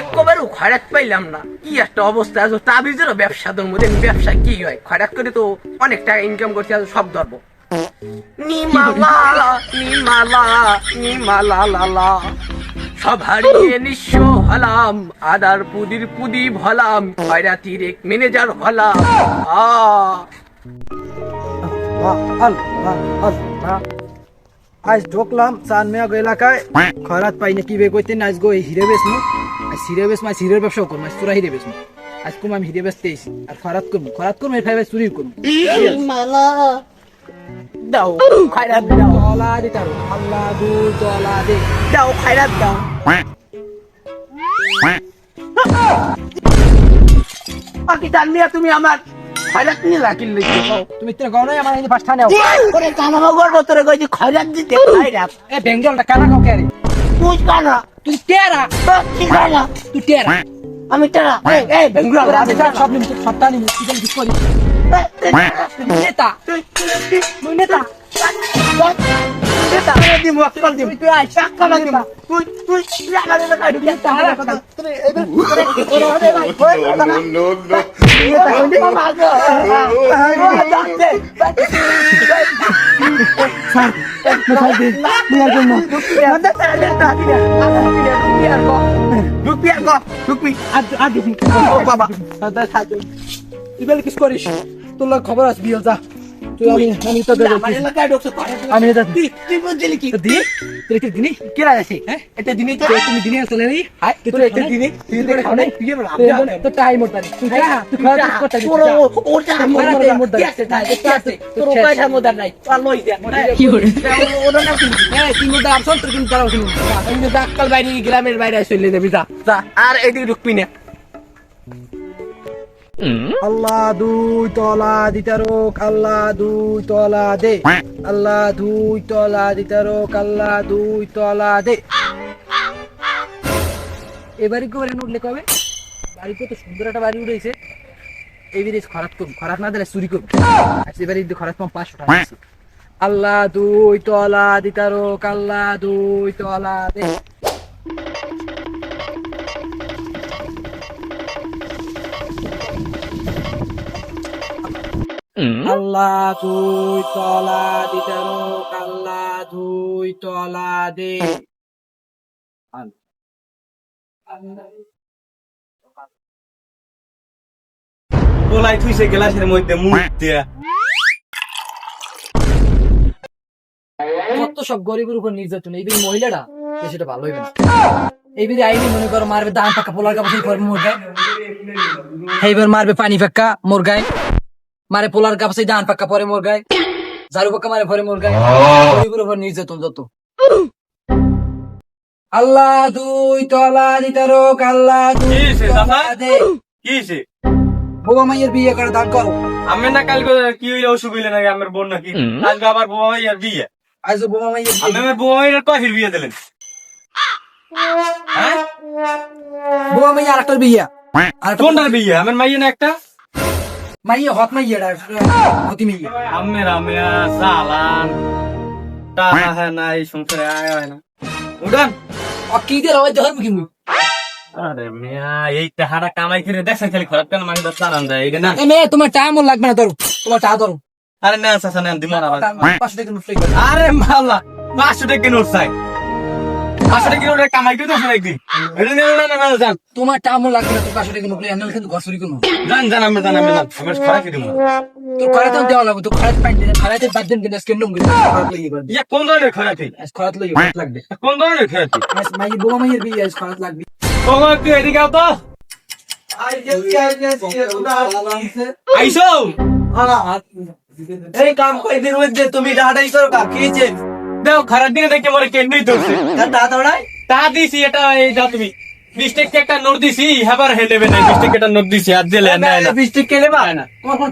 একবারও পাইলাম না। কি একটা অবস্থা তাবিজেরও ব্যবসা তোর মধ্যে ব্যবসা কি হয়? করে তো অনেক টাকা ইনকাম করছি, আজ সব নিমালা নিমালা নিমালা লালা সব হারিয়ে হলাম, আদার পুদির পুদি ভলাম, খয়রাতির এক ম্যানেজার হলাম। আজ ঢুকলাম চান মেয়াগ এলাকায়। খরাত পাইনি, কি বে কইতে না, আজ গো হিরে বেসমু। হিরে বেস মাছ হিরের ব্যবসাও করব আজ তোরা হিরে বেসমু আজ কুম আমি হিরে আর খরাত করব খরাত করব এর ফাইভে চুরি করব দাও খয়রাত দাও। তলা দে তারো আল্লাহ দু তলা দে। দাও খয়রাত দাও। বাকি জানলে তুমি আমার খয়রাত নিয়ে রাখিল তুমি তো গাও নাই আমার এই পাঁচটা নেও। করে কানামা করব তোরে কইছি খয়রাত দিতে খয়রাত। এ বেঙ্গলটা কানা কাও কে রে তুই কানা তুই টেরা। কি কানা তুই টেরা। আমি টেরা। এই এই আমি টেরা সব নিম সবটা নিম কি জানি কি করি নেতা। নেতা। দিম তুই বলে কিছু করিস তোর খবর আছে বিয়ে যা আমি তো আমি দিনি? তুমি দিনে চলে তুই দিনে তো তুই গ্রামের বাইরে আর এদিকে ঢুকবি না। আল্লাহ দুই তলা দিতারোক আল্লাহ দুই তলা দে। আল্লাহ দুই তলা দিতারোক আল্লাহ দুই তলা দে। এবারে করে উঠলে কবে? বাড়ি কত সুন্দর একটা বাড়ি উঠেছে। বিদেশ খরাত করুন খরাত না দিলে চুরি করুন এবারে খরাত পাম পাঁচশো টাকা আল্লাহ দুই তলা দিতারোক আল্লাহ দুই তলা দে। আল্লাহ দুই তলা দিতারোক আল্লাহ দুই তলা দে। থুইছে গ্লাসের মধ্যে মুখ দিয়া। কত সব গরিবের উপর নির্যাতন এই বিধি মহিলাটা তো সেটা ভালো হইবে না। এই বিধি আইনি মনে করো মারবে দান পাক্কা পোলার কাপড় করবে মুরগায় এইবার মারবে পানি পাক্কা মুরগায়। মারে পোলার কাপড় দান পাক্কা পরে মুরগায় ঝাড়ু পাক্কা মারে পরে গরিবের উপর নির্যাতন যত। আল্লাহ দুই তলা দিতারোক আল্লাহ কি বোবা মাইয়ের বিয়ে করে দান করো। আমি না কালকে কি হইলে অসুখ হইলে নাকি আমার বোন নাকি? আজকে আবার বোমা ভাইয়ার বিয়ে। আজ বোবা মাইয়ের আমি বিয়ে। আমার বোমা ভাইয়ার কফির বিয়ে দিলেন? হ্যাঁ? বোবা মাইয়া আর একটা বিয়ে। আর একটা কোনটার বিয়ে? আমার মাইয়ে না একটা? মাইয়া হত মাইয়া হতি মাইয়া। আমের আমিয়া সালান। টাকা হ্যাঁ না এই সংসারে আয় হয় না। উঠান। কি দিয়ে রবাই দেখার মুখি মুখ আরে মিয়া এই টাকাটা কামাই করে দেখছেন খালি খরাপ কেন মাকে চালান দেয় এই না? এ তোমার টাইম লাগবে না ধরো। তোমার টা ধরো। আরে না চাচা না দিমা না পাঁচশো টাকা নোট আরে মাল্লা পাঁচশো টাকা নোট চাই পাঁচশো টাকা নোট কামাই করে দোষ একদিন এটা নিয়ে না না না তোমার টাইম লাগবে না তুমি পাঁচশো টাকা নোট এনে কিন্তু ঘর চুরি করব। জান জান আমি জান আমি জান আমার খরা কি দিব? তোর খরাতে দেওয়া লাগবে তো খরাত পাইনি খরাতে বাদ দিন কিন্তু আজকে নুম কিন্তু খরাত লইয়ে করবে ইয়া কোন ধরনের খরাতি আজ খরাত লইয়ে লাগবে কোন ধরনের খরাতি আজ মাই বোমা মাইয়ের বিয়ে আজ খরাত লাগবে। তোমার তুই এদিকে আও তো। আইসো। এই কাম কয়দিন মধ্যে তুমি ডাটাই করো কা কি হয়েছে? দাও খারাপ দিনে দেখে মরে কেন্দ্রই ধরছে। তা দৌড়াই তা দিছি এটা এই তুমি। বিশ একটা নোট দিছি হেবার হে দেবে না বিশ একটা নোট দিছি আর দিলে না না তোমার কোন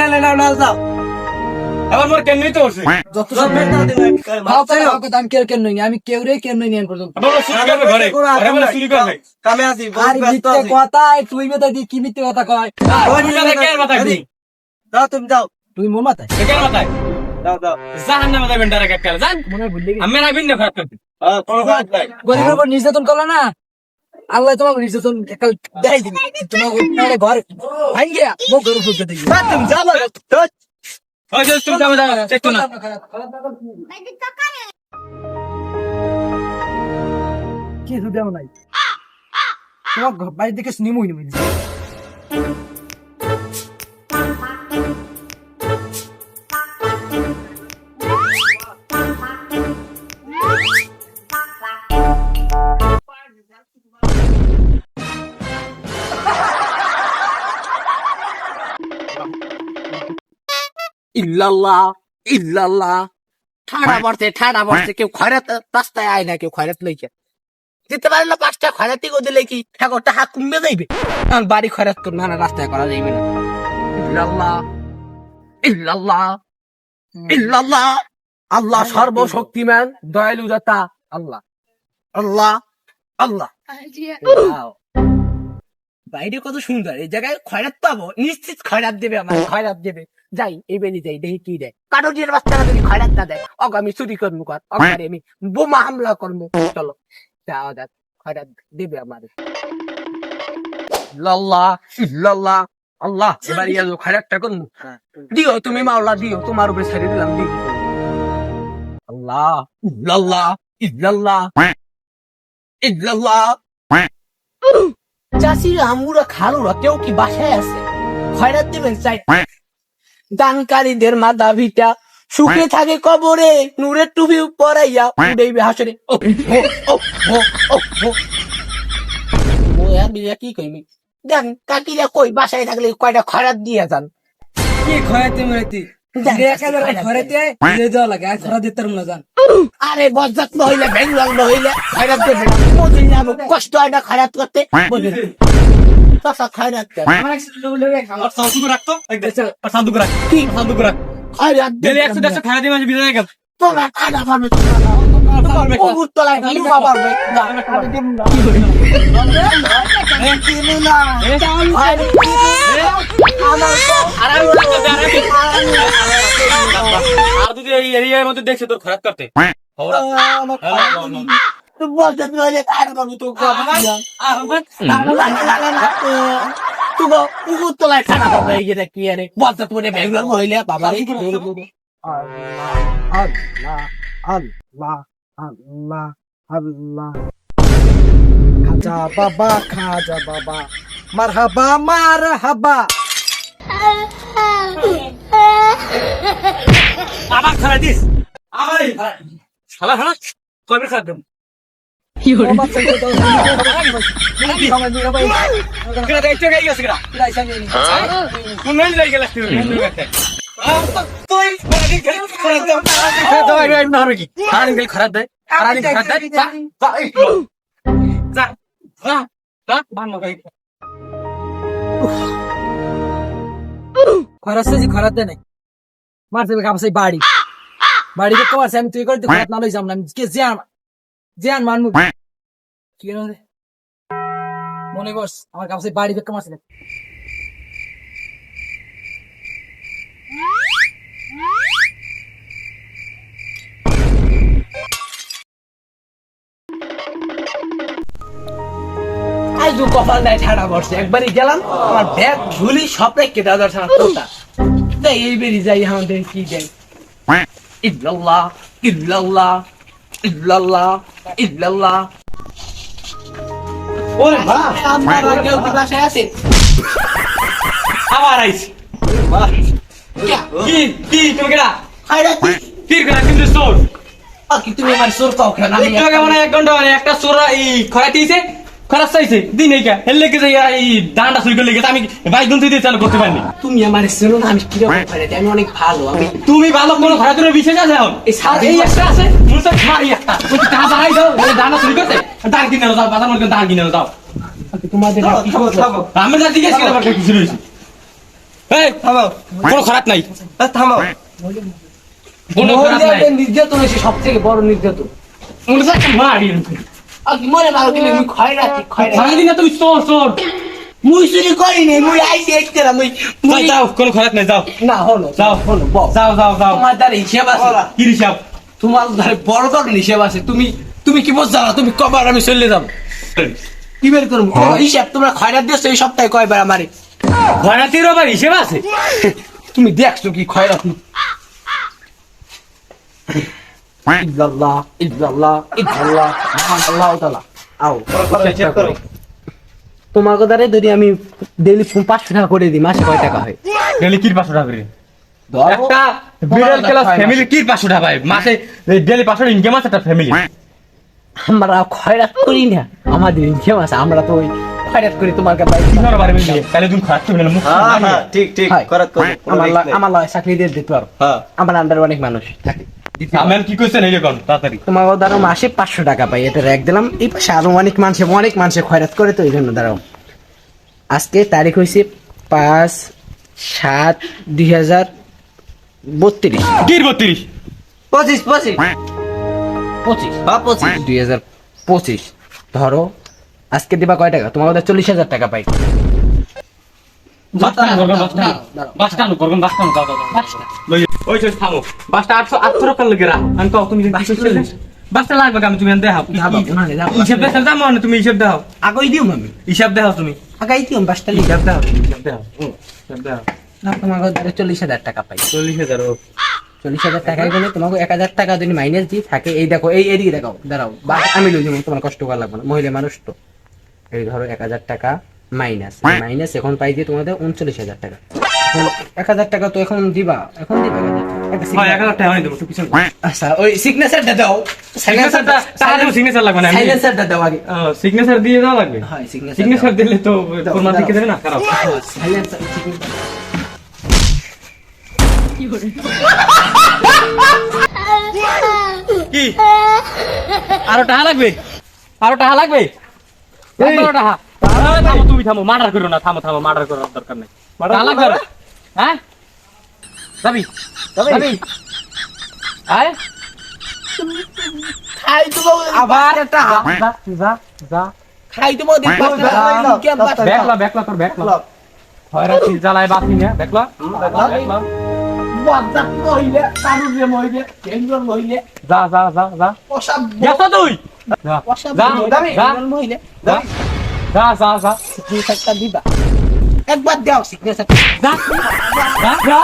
না না মোর হচ্ছে যত সব ভাও আমাকে দাম কেউ কেন নই আমি কেউ রে কেন নই নিয়ে পর্যন্ত আবার ওরা করবে ঘরে। ঘরে বলে চুরি করবে। কামে আছি আর মিথ্যে কথা তুই মেতা দি কি মিথ্যে কথা কয়? তুমি কে আর মাথায় ঘুরি? যাও তুমি যাও। তুই মোর মাথায়? কে মাথায়? যাও যাও জাহান নামে যাবেন ডাইরেক্ট একটা জান না গরিবের উপর নির্যাতন করল না। আল্লাহ তোমাকে নির্যাতন তোমাকে ঘর ভাঙ্গিয়া মুখ ঘর ফুলতে দিবি। তুমি যাবা ওই যে তুমি যাবে যাবে চেক না। কি শুধু নাই? তোমার বাড়ির দিকে নিমুই নিমুই ইল্লাল্লাহ ইল্লাল্লাহ। ঠাড়া পড়ছে ঠাড়া পড়ছে কেউ খয়রাত রাস্তায় আয় না কেউ খয়রাত দিতে পারে না পাঁচটা খয়রাতি করে দিলে কি ঠাকুরটা হাত কমবে যাইবে কারণ বাড়ি খয়রাত করবে না রাস্তায় করা যাইবে না। ইল্লাল্লাহ ইল্লাল্লাহ ইল্লাল্লাহ। আল্লাহ সর্বশক্তিমান দয়ালু দাতা আল্লাহ। আল্লাহ আল্লাহ. বাইরে কত সুন্দর এই জায়গায় খয়রাত পাবো নিশ্চিত খয়রাত দেবে আমার খয়রাত দেবে। যাই এই বেরি যাই দেখি কি দেয়। কারও দিয়ে বাচ্চারা যদি খয়রাত না দেয় অগ আমি চুরি করব কর অগারে আমি বোমা হামলা করব। চলো যাওয়া যাক খয়রাত দেবে আমার লাল্লাহ লাল্লাহ আল্লাহ এবার ইয়া খয়রাতটা করব। দিও তুমি মাওলা দিও তোমার উপরে ছেড়ে দিলাম দিও। আল্লাহ ইল্লাল্লাহ ইল্লাল্লাহ ইল্লাল্লাহ চাষিরা আমুরা খালুরা কেউ কি বাসায় আছে? খয়রাত দিবেন চাই। দানকারীদের মাথা ভিটা সুখে থাকে কবরে নূরের টুপি পরাইয়া উড়াইবে হাসরে ও ও ও ও ও ও। ও এক বিয়া কি কইমি দেন কাকিরা কই? বাসায় থাকলে কয়টা খয়রাত দিয়ে যান। কি খয়াতে খরাতে লাগে আর বজ্জাত মহিলা মহিলা কষ্ট হয় না খয়রাত করতে? আর রাখতো কি? ডেলি একশো দেড়শো দিয়ে মাঝে বিদায় গেল। তোমরা খানা যদি এই এরিয়ার মধ্যে দেখছে তোর খারাপ করতে খবর তুই বলতে তুই বলে খানা পাবো, তুই। তুই গো, কুকুর তলায় খানা পাবে, এই যেটা কি আরে? বলতে তুই বেঙ্গল মহিলা, বাবা রে। আল্লাহ আল্লাহ আল্লাহ আল্লাহ। খাজা বাবা খাজা বাবা। মারহাবা মারহাবা। আবার খারাপ দিস। আবার খারাপ। শালা শালা কবে খারাপ খারাপ তো খারাপ দেয় খারাপ দেয় যা যা এই যা যা যা বান গাই খরাসে জি খরাতে নাই মারতে কাপসে বাড়ি বাড়ি কে কমারছে আমি তুই করতে খরাত না লই যাম না কে জিয়ান জিয়ান মানমু কি রে মনে বস আমার কাপসে বাড়ি কে কমারছে আজ দু কপাল নাই ঠাড়া পড়ছে। একবারই গেলাম, আমার ব্যাগ ঝুলি সব রেখে দাদার ছাড়া কোটা তাই এই বেরি যাই, আমাদের কি ইল্লাল্লাহ ইল্লাল্লাহ। ওরে আপনারা কেউ কি বাসায় আছে আবার আইছি। কি? কি তুমি কেডা? কিন্তু চোর কি? তুমি আমার সোর কাও কেন? আমি একটু এক ঘণ্টা একটা সোরা এই খরা দিয়েছে খরা চাইছে দিন এই কা হেললে কে যাই এই গেছে আমি বাইক গুন দিয়ে চালু করতে পারিনি। তুমি আমার চেনো না আমি কীরকম খয়রাতি আমি অনেক ভালো আমি তুমি ভালো কোনো খরা তোর বিশেষ আছে এখন? এই সারা এই একটা আছে মুসা খাই একটা। ওই তো বাড়াই দাও করতে। কিনে দাও বাজার মধ্যে দান কিনে দাও তোমাদের আমি যা জিজ্ঞেস করে আমার কিছু রয়েছে এই থামো। কোনো খারাপ নাই। থামো। কোনো খারাপ নাই। নির্যাতন হয়েছে সব থেকে বড় নির্যাতন। মুসা মারি। মনে ভালো কিলে আমি খয়রাতি খয়রাতি সারাদিন তুমি চোর চোর মুই চুরি করিনি মুই একতে না মুই যাও, মুই যাও কোনো নাই যাও। না হলো যাও হলো বল। যাও যাও যাও। তোমার দ্বারা হিসেব আছে। কি হিসাব? তোমার দ্বারা বড় বড় হিসেব আছে। তুমি তুমি কি বুঝছ না? তুমি কবার আমি চলে যাব? কি বের করব? ও, হিসাব? তোমরা খয়রাত দিয়েছ এই সপ্তাহে কয়বার আমারে? খয়রাতির আবার হিসেব আছে? তুমি দেখছ কি খয়রাত? ইল্লাল্লাহ ইল্লাল্লাহ ইল্লাল্লাহ আল্লাহ তাআলা। আও চেক করো। যদি আমি ডেইলি পাঁচশো টাকা করে দিই মাসে কয় টাকা হয়? ডেলি কি পাঁচশো টাকা করে? একটা মিডল ক্লাস ফ্যামিলি কি পাঁচশো টাকা পায়? মাসে ডেলি পাঁচশো ইনকাম আছে একটা ফ্যামিলি আমরা খয়রাত করি না আমাদের ইনকাম আছে আমরা তো ওই খয়রাত করি তোমার কাছে তাহলে তুমি না মুখ হ্যাঁ হ্যাঁ ঠিক ঠিক। করাত করো আমার। আমার চাকরি দিয়ে দিতে পারো। হ্যাঁ। আমার আন্ডার অনেক মানুষ থাকে। দিতে কি করছেন এই যখন তাড়াতাড়ি। তোমার দ্বারা মাসে পাঁচশো টাকা পাই এটা রেখ দিলাম। এই পাশে আরও অনেক মানুষ অনেক মানুষে খয়রাত করে তো এই জন্য দাঁড়াও। আজকে তারিখ হয়েছে পাঁচ সাত দুই হাজার বত্রিশ। কি বত্রিশ? পঁচিশ পঁচিশ। পঁচিশ। পঁচিশ। দুই হাজার পঁচিশ। ধরো আজকে দিবা কয় টাকা? তোমার ওদের চল্লিশ হাজার টাকা পাই। বাসটা তুমি লাগবে আমি তুমি দেখাও। যাব, ওখানে হিসাব দেখো যাব না তুমি হিসাব দাও আগেই দিও আমি হিসাব দাও তুমি। আগাই দিও বাসটা লিখে হিসাব দাও হিসাব দাও হিসাব দাও না তোমার ওদের চল্লিশ হাজার টাকা পাই। চল্লিশ হাজার ও। চল্লিশ হাজার টাকায় গেলে তোমাকে এক হাজার টাকা যদি মাইনাস দিই থাকে। এই দেখো এই এদিকে দেখাও দাঁড়াও। বা আমি লই যাব তোমার কষ্ট করা লাগবে না। মহিলা মানুষ তো। এই ধরো এক হাজার টাকা। মাইনাস। মাইনাস এখন পাই দিয়ে তোমাদের উনচল্লিশ হাজার টাকা। এক হাজার টাকা তো এখন দিবা এখন দিবা হয় আচ্ছা ওই সিগনেচারটা দাও। সিগনেচারটা সিগনেচার লাগবে না সাইলেন্সারটা দাও আগে। সিগনেচার দিয়ে দেওয়া লাগবে? হয় সিগনেচার সিগনেচার দিলে তো দিকে দেবে না? খারাপ। সাইলেন্সার কি? আরও টাকা লাগবে? আরও টাকা লাগবে? আরও টাকা। থামো তুমি থামো মার্ডার করো না থামো থামো মার্ডার করার দরকার নেই। টাকা লাগবে হ্যাঁ? যাবি? যাবি? আয়। খাই তো আবার একটা। যা যা যা খাই তো দিন ব্যাকলা ব্যাকলা তোর ব্যাকলা হয় রাখছি জ্বালায় বাসি না। ব্যাকলা ব্যাকলা ওয়াদা কইলে তারু মইলে কেন্দ্র মইলে যা যা যা যা পোশাক গেছো তুই। যা পোশাক যা যা। মইলে যা। যা যা যা সিগনেচারটা দিবা একবার দাও সিগনেচার যা যা যা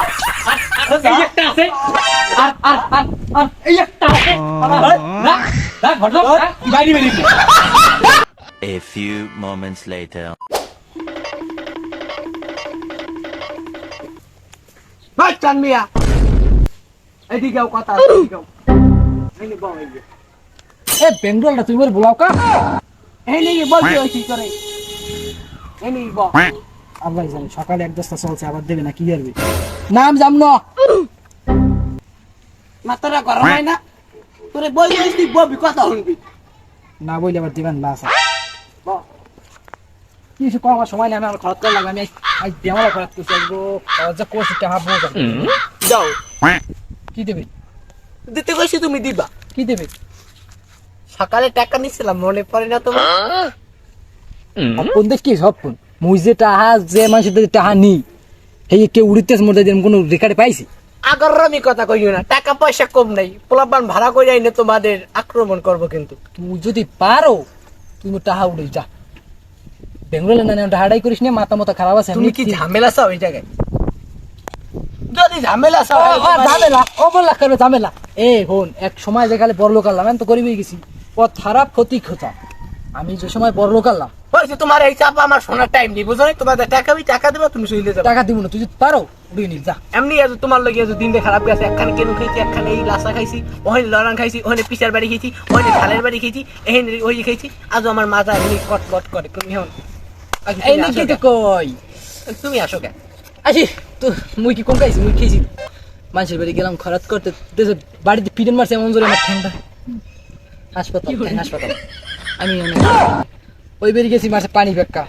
এই একটা আছে আর আর আর আর এই একটা আছে যা যা ঘর যা বাইরে বেরিয়ে A few moments later. ভাই চান মিয়া এদিকেও কথা এদিকেও এনে বাও এই এ বেঙ্গলটা তুমি বলে বলাও কা এনে বলতে ওই কি করে? আর ভাই জানি সকালে এক দশটা চলছে আবার দেবে না কি করবে? নাম জাম না মাথাটা গরম হয় না? তোরে বই ববি কথা শুনবি। না বইলে আবার দিবেন না স্যার। কিছু কম আমার সময় নেই আমি আমার খরচ করা লাগবে আমি আজ- বেমারা খরচ করছি আজ খরচ যা করছি টাকা বোঝা যাও। কি দেবে? দিতে কইছি তুমি দিবা। কি দেবে? সকালে টাকা নিছিলাম মনে পড়ে না তোমার? সপ্পন দেখ কি সপ্পন মুই যে টাহা যে মানুষের টাহা নি এই কেউ উড়িতেছে মোর যেন কোনো রেকার্ডে পাইছি? আগর আমি কথা কইও না টাকা পয়সা কম নাই পোলাপান ভাড়া করে আইনে তোমাদের আক্রমণ করব কিন্তু। তুই যদি পারো তুমি টাহা উড়ে যা। বেঙ্গলে না টাহাটাই করিস না মাথা মাথা খারাপ আছে তুমি কি ঝামেলা চাও এই জায়গায়? যদি ঝামেলা চাও ঝামেলা ও বললা করবে ঝামেলা? এ হন এক সময় যেখানে বড় লোক আনলাম তো করিবই গেছি। খারাপ ক্ষতি খোঁচা আমি যে সময় বড় লোক আনলাম তোমার এই চাপ আমার শোনার টাইম নেই বুঝো তোমাদের টাকা আমি টাকা দেবো তুমি যাবে। টাকা দিব না তুই যদি পারো উড়িয়ে নিস যা। এমনি আজ তোমার লগে আজ খারাপ গেছে একখানে কেন খাইছি একখানে এই লাসা খাইছি ওখানে লড়ান খাইছি ওখানে পিসার বাড়ি খেয়েছি ওখানে ঝালের বাড়ি খেয়েছি এখানে ওই খাইছি আজ আমার মাজা এমনি কট কট করে তুমি এখন এই নাকি তো কই? তুমি আসো কে আসি তো মুই কি কম খাইছি মুই খেয়েছি মানুষের বাড়ি গেলাম খরাত করতে বাড়িতে পিটন মারছে এমন জোরে আমার ঠ্যাংটা। হাসপাতাল হাসপাতাল। আমি ওই বেরিয়ে গেছি মারছে পানি পেক্কা।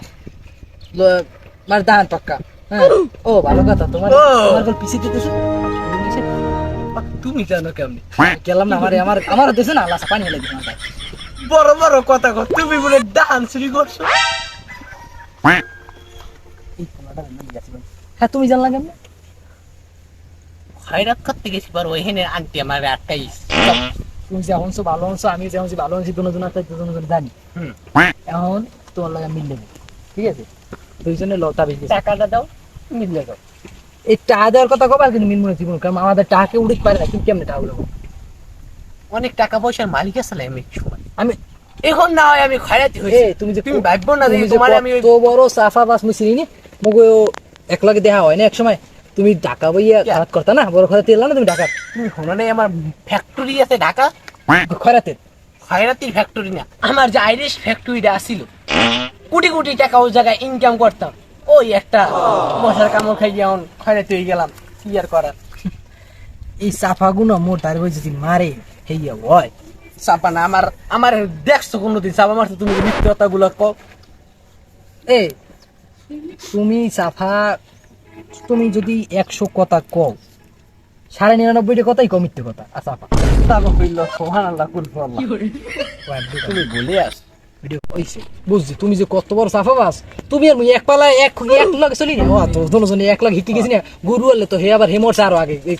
মার দাহান পাক্কা। হ্যাঁ? ও ভালো কথা। তোমার তোমার বল পিছিয়ে দিতেছে? তুমি জানো কেমনি? গেলাম না আমার আমার আমার দেশে না লাসা পানি লাগে আমার বড় বড় কথা কর তুমি বলে ডান চুরি করছ। হ্যাঁ তুমি জানলা কেমন? খয়রাত করতে গেছি পারো এখানে আন্টি আমার আটকাইস তুমি যেমন সো ভালো আনছো আমি যেমন সে ভালো দুজন আছে দুজন জানি। এখন তোমার লাগে মিললে ঠিক আছে? দুইজনে লতা বেশি টাকাটা দাও মিললে দাও এই টাকা দেওয়ার কথা কবার কিন্তু মিলবো না জীবন কারণ আমাদের টাকাকে উড়িতে পারে না কিন্তু কেমনে টাকা উড়াবো? অনেক টাকা পয়সার মালিক আছে আমি এক সময়? আমি এখন না হয় আমি খয়রাতি হয়েছি। তুমি যে তুমি ভাববো না যে তোমার আমি কত বড় সাফা বাস মগো এক লগে দেখা হয় না এক সময়? তুমি ঢাকা বইয়া? খারাপ করতা না? বড় কথা তেল না তুমি ঢাকা তুমি শোনো নাই আমার ফ্যাক্টরি আছে ঢাকা। খরাতে খয়রাতির ফ্যাক্টরি না। আমার যে আইরিশ ফ্যাক্টরিটা আসিল কোটি কোটি টাকা ওই জায়গায় ইনকাম করতাম। ওই একটা মশার কামড় খাই যেমন খয়রাতি হয়ে গেলাম। কি আর করার? এই সাফা গুলো মোর তার বই যদি মারে হেইয়া হয় চাপা না আমার আমার দেখছ কোনোদিন? চাপা মারছো তুমি মিথ্যে কথাগুলো কও। এ তুমি সাফা তুমি যদি একশো কথা কও সাড়ে নিরানব্বইটা কথাই কও মিথ্যে কথা। আল্লাহ। তুমি বলে আস। বুঝছি তুমি যে কত বড় সাফা তুমি আর এক পালায় এক এক লাখ চলি না। তো দুজনে এক লাখ হিটি গেছি না। গরু আনলে তো হে আবার হে মরছে আরও আগে।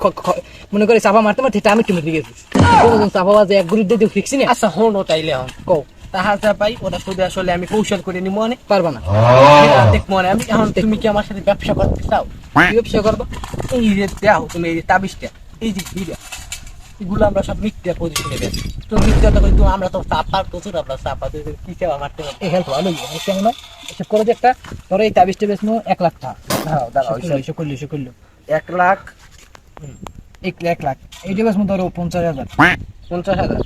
মনে করে চাপা মারতে মারতে টামি টুমে গেছি। বাজে এক গরু দিয়ে ফিক্সি না। আচ্ছা হনো তাইলে হন। কও। তাহার যা পাই ওটা শুধু আসলে আমি কৌশল করে নিব অনেক পারবা না। দেখ মনে আমি এখন তুমি কি আমার সাথে ব্যবসা করতে চাও? ব্যবসা করবা? এই যে দেখো তুমি এই যে তাবিজটা এই যে ভিড়া এগুলো আমরা সব মিথ্যা পজিশনে বেশ তো আমরা তো চাপার প্রচুর আমরা চাপা কি সেবা মারতে এই হেল্প ভালো কেমন হয় এসব করে যে একটা ধরো এই তাবিজটা এক লাখ টাকা। দাঁড়াও দাঁড়াও এসব করল, এসব করল। এক লাখ? এক এক লাখ। এইটা বেচনো ধরো পঞ্চাশ হাজার। পঞ্চাশ হাজার।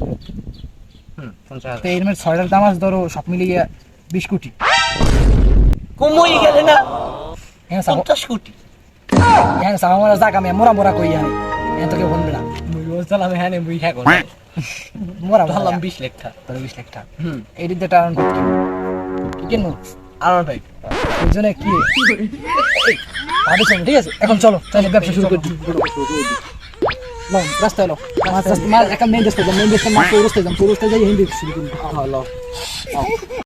তো এর মধ্যে ছয়টার দাম আছে ধরো সব মিলিয়ে বিশ কোটি। কমই গেলে না। হ্যাঁ পঞ্চাশ কোটি। হ্যাঁ সাবো মারা যাক আমি মোরা মোরা কই আমি হ্যাঁ তোকে বলবে না। মুই বলছিলাম হ্যাঁ নে, মুই হ্যাঁ মোরা ধরলাম বিশ লেখা ধরো বিশ লাখ টাকা। হুম। এই দিকটা টার্ন করতে কেন আমার ভাই। ওই জন্য কি? ঠিক আছে? এখন চলো তাহলে ব্যবসা শুরু করি লো রাস্তায় লো মাছ একটা মেন রাস্তায় যাম মেন রাস্তায় মাছ চৌরাস্তায় যাম চৌরাস্তায় যাই হিন্দি শুরু করি হলো